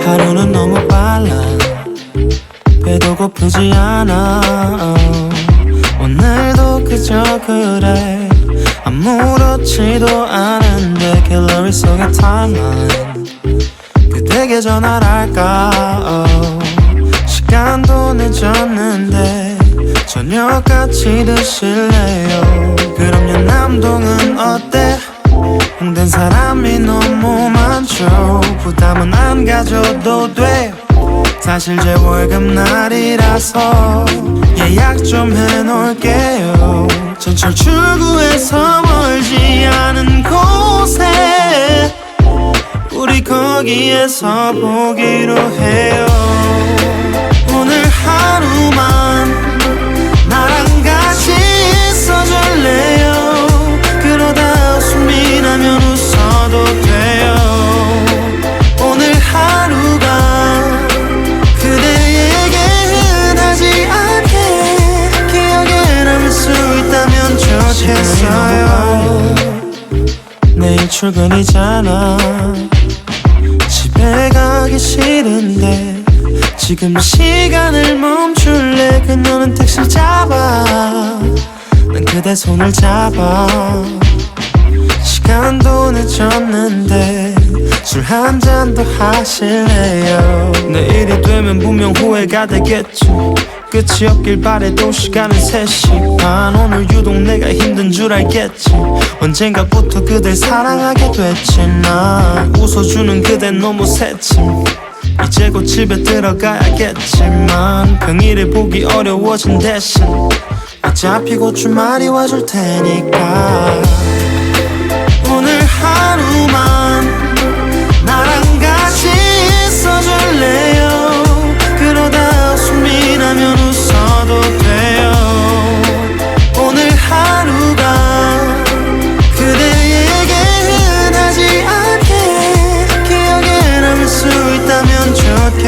하루는 너무 빨라. 배도 고프지 않아. 오늘도 그저 그래. 아무렇지도 않은데 갤러리 속의 타임라인 그대에게 전화를 할까. 시간도 늦었는데 저녁 같이 드실래요? 그럼 연남동은 어때? 홍된 사람이 너무 많죠. 부담은 안 가져도 돼. 사실 제 월급날이라서 예약 좀 해놓을게요. 전철 출구에서 멀지 않은 곳에 우리 거기에서 보기로 해 좋겠어요. 내일 출근이잖아. 집에 가기 싫은데 지금 시간을 멈출래. 그녀는 택시를 잡아. 난 그대 손을 잡아. 시간도 늦었는데 술 한 잔도 하실래요? 내일이 되면 분명 후회가 되겠지 끝이 없길 바래도 시간은 3시 반 오늘 유독 내가 힘든 줄 알겠지. 언젠가부터 그댈 사랑하게 됐지. 난 웃어주는 그대 너무 새침. 이제 곧 집에 들어가야겠지만 평일에 보기 어려워진 대신. 어차피 곧 주말이 와줄 테니까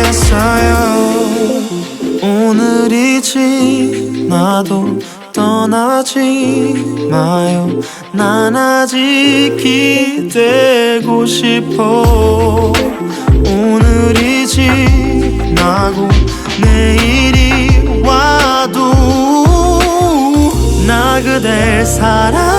좋겠어요. 오늘이 지 나도 떠나지 마요. 난 아직 기대고 싶어. 오늘이 지 나고 내일이 와도 나 그댈 사랑